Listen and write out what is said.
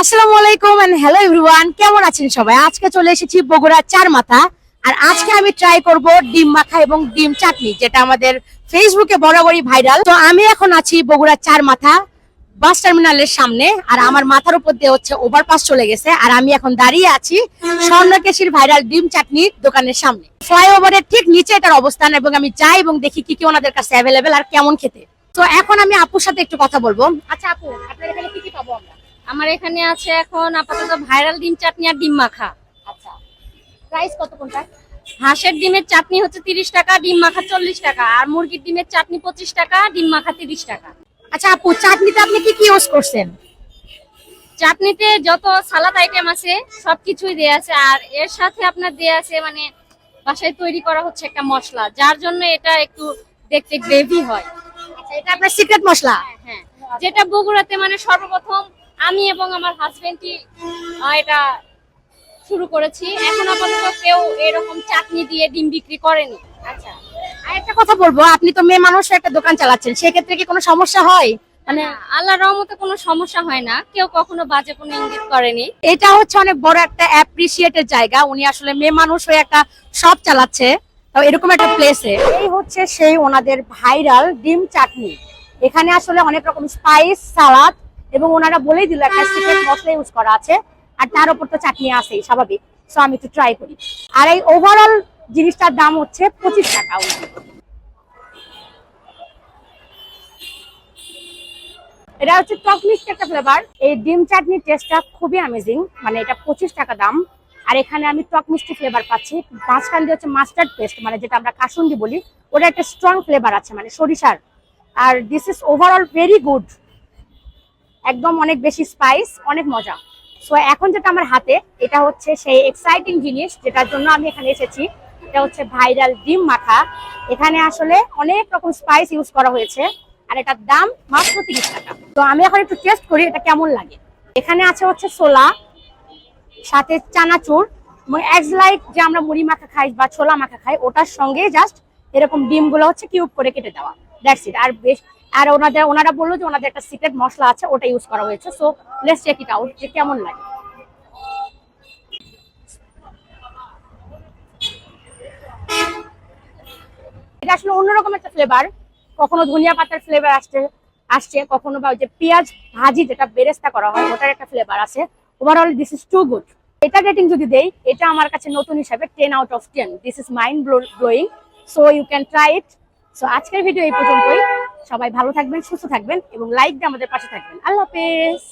আসসালামু আলাইকুম and hello everyone কেমন আছেন সবাই? আজকে চলে এসেছি বগুড়া চার মাথা, আর আজকে আমি ট্রাই করব ডিম মাখা এবং ডিম চাটনি, যেটা আমাদের ফেসবুকে বরাবরই ভাইরাল তো আমি এখন আছি বগুড়া চার মাথা বাস টার্মিনালের সামনে, আর আমার মাথার উপর দিয়ে হচ্ছে ওভারপাস চলে গেছে, আর আমি এখন দাঁড়িয়ে আছি স্বর্ণকেশীর ভাইরাল ডিম চাটনির দোকানের সামনে। ফ্লাইওভারের ঠিক নিচে এটার অবস্থান, এবং আমি যাই এবং দেখি কি কি ওনাদের কাছে অ্যাভেলেবেল আর কেমন খেতে। তো এখন আমি আপুর সাথে একটু কথা বলব। আচ্ছা আপু, আপনার এখানে কি কি পাবো আমরা? আমার এখানে আছে এখন আপাতত ভাইরাল ডিম চাটনি আর ডিম মাখা। আচ্ছা। প্রাইস কত কোনটা হাঁসের ডিমের চাটনি হচ্ছে তিরিশ টাকা ডিম মাখা চল্লিশ টাকা আর মুরগির ডিমের চাটনি পঁচিশ টাকা ডিম মাখা তিরিশ টাকা। আচ্ছা আপু চাটনিতে আপনি কি কি ইউজ করছেন? চাটনিতে যত সালাদ আইটেম আছে সবকিছুই দেয়া আছে আর এর সাথে আপনার দেয়া আছে মানে বাসায় তৈরি করা হচ্ছে একটা মশলা যার জন্য এটা একটু দেখতে গ্রেভি হয়। আচ্ছা এটা আপনার সিক্রেট মশলা? হ্যাঁ। যেটা বগুড়াতে মানে সর্বপ্রথম আমি এবং আমার হাজবেন্ডই এটা শুরু করেছি। এখন আপাতত কেউ এরকম চাটনি দিয়ে ডিম বিক্রি করেনি। আচ্ছা আর একটা কথা বলব আপনি তো মেয়ে মানুষ একটা দোকান চালাচ্ছেন সেক্ষেত্রে কি কোনো সমস্যা হয়? মানে আল্লাহ রহমতে কোনো সমস্যা হয় না কেউ কখনো বাজে কোনো ইঙ্গিত করেনি। এটা হচ্ছে অনেক বড় একটা অ্যাপ্রিসিয়েটেড জায়গা উনি আসলে মেয়ে মানুষ হয়ে একটা শপ চালাচ্ছে। তো এরকম একটা প্লেসে এই হচ্ছে সেই ওনাদের ভাইরাল ডিম চাটনি। এখানে আসলে অনেক রকম স্পাইস সালাদ এবং ওনারা বলেই দিল একটা সিক্রেট মশলা ইউজ করা আছে, আর তার উপর তো চাটনি আছেই, স্বাভাবিক। সো আমি একটু ট্রাই করি। আর এই ওভারঅল জিনিসটার দাম হচ্ছে পঁচিশ টাকা এটা হচ্ছে টক মিষ্টি একটা ফ্লেভার এই ডিম চাটনির টেস্টটা খুবই অ্যামেজিং মানে এটা পঁচিশ টাকা দাম। আর এখানে আমি টক মিষ্টি ফ্লেভার পাচ্ছি। মাঝখান দিয়ে হচ্ছে মাস্টার্ড পেস্ট মানে যেটা আমরা কাসুন্দি বলি, ওটা একটা স্ট্রং ফ্লেভার আছে মানে সরিষার। আর this is overall very good একদম অনেক বেশি স্পাইস অনেক মজা। সো এখন যেটা আমার হাতে, এটা হচ্ছে সেই এক্সাইটিং জিনিস যেটার জন্য আমি এখানে এসেছি। এটা হচ্ছে ভাইরাল ডিম মাখা। এখানে আসলে অনেক রকম স্পাইস ইউজ করা হয়েছে, আর এটার দাম মাত্র তিরিশ টাকা। তো আমি এখন একটু টেস্ট করি, এটা কেমন লাগে। এখানে আছে হচ্ছে সোলা সাথে চানাচুর এগস লাইক যে আমরা মুড়ি মাখা খাই বা ছোলা মাখা খাই, ওটার সঙ্গে জাস্ট এরকম ডিমগুলো হচ্ছে কিউব করে কেটে দেওয়া। দ্যাটস ইট আর বেশ আর ওনাদের, ওনারা বলল যে ওনাদের একটা সিক্রেট মশলা আছে, ওটা ইউজ করা হয়েছে। So let's check it out যে কেমন লাগে। এটা আসলে অন্যরকম একটা ফ্লেভার কখনো ধনিয়া পাতার ফ্লেভার আসছে আসছে। কখনো বা যে পেঁয়াজ ভাজি যেটা বেরেস্তা করা হয়, ওটার একটা ফ্লেভার আছে। Overall this is too good এটা রেটিং যদি দেই, এটা আমার কাছে নতুন হিসাবে ten out of ten this is mind blowing so you can try it so আজকের ভিডিও এই পর্যন্তই। সবাই ভালো থাকবেন সুস্থ থাকবেন এবং লাইক দিয়ে আমাদের পাশে থাকবেন। আল্লাহ হাফেজ।